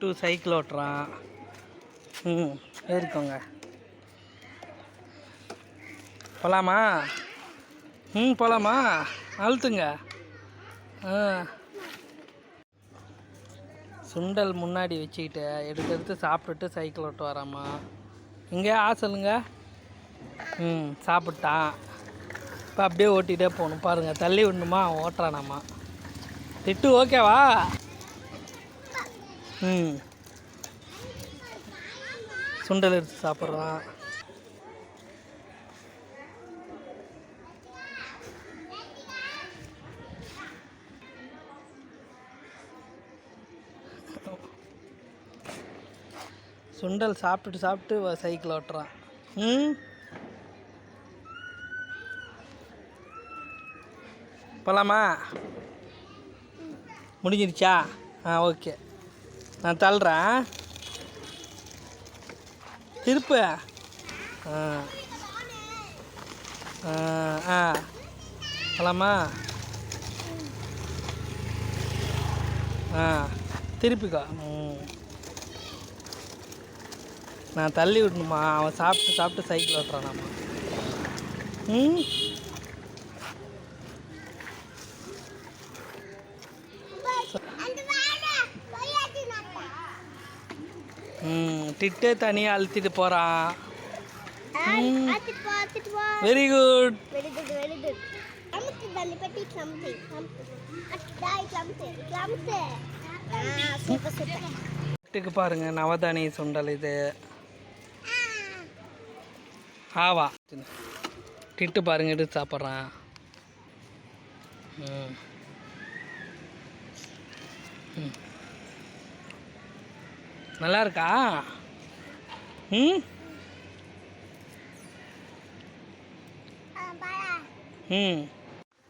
Two cycle ஓட்டுறான் ம் ஏறிக்கோங்க போகலாமா ம் போகலாமா அழுத்துங்க. ஆ. சுண்டல் முன்னாடி வச்சுக்கிட்டு எடுத்து எடுத்து சாப்பிட்டுட்டு சைக்கிள் ஓட்டு வராமா? இங்கே ஆசலுங்க ம் சாப்பிட்டான். இப்போ அப்படியே ஓட்டிகிட்டே போகணும். பாருங்கள் தள்ளி விடணுமா? ஓட்டுறானாம்மா ஓட்டுறானாமா. திட்டு ஓகேவா? ம். சுண்டல் எடுத்து சாப்பிட்றான் சுண்டல் சாப்பிட்டுட்டு சாப்பிட்டு சைக்கிள் ஓட்டுறான். ம். போகலாமா முடிஞ்சிருச்சா? ஆ ஓகே. நான் தள்ளுறேன். திருப்பு. ஆ. ஆ ஆ. ஆ திருப்பிக்கோ. நான் தள்ளி விடணுமா? அவன் சாப்பிட்டு சாப்பிட்டு சைக்கிள் ஓட்டுறானாம்மா ம்? திட்டு தனியாக அழுத்திட்டு போகிறான் வெரி குட் வீட்டுக்கு பாருங்க நவதானிய சுண்டல் இது. ஆவா. திட்டு பாருங்க எடுத்து சாப்பிட்றான். ம். நல்லா இருக்கா ம்? ம்.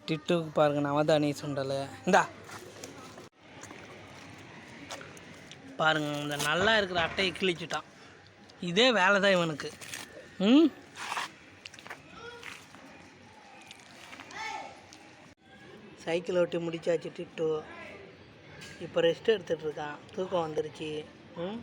டிட்டுக்கு பாருங்க நவதானி சுண்டல். இந்தா. பாருங்க இந்த நல்லா இருக்கிற அட்டையை கிழிச்சிட்டான். இதே வேலை தான் இவனுக்கு. ம்? சைக்கிள் ஓட்டி முடிச்சாச்சு டிட்டு. இப்போ ரெஸ்ட் எடுத்துகிட்ருக்கான் தூக்கம் வந்துருச்சு. 嗯。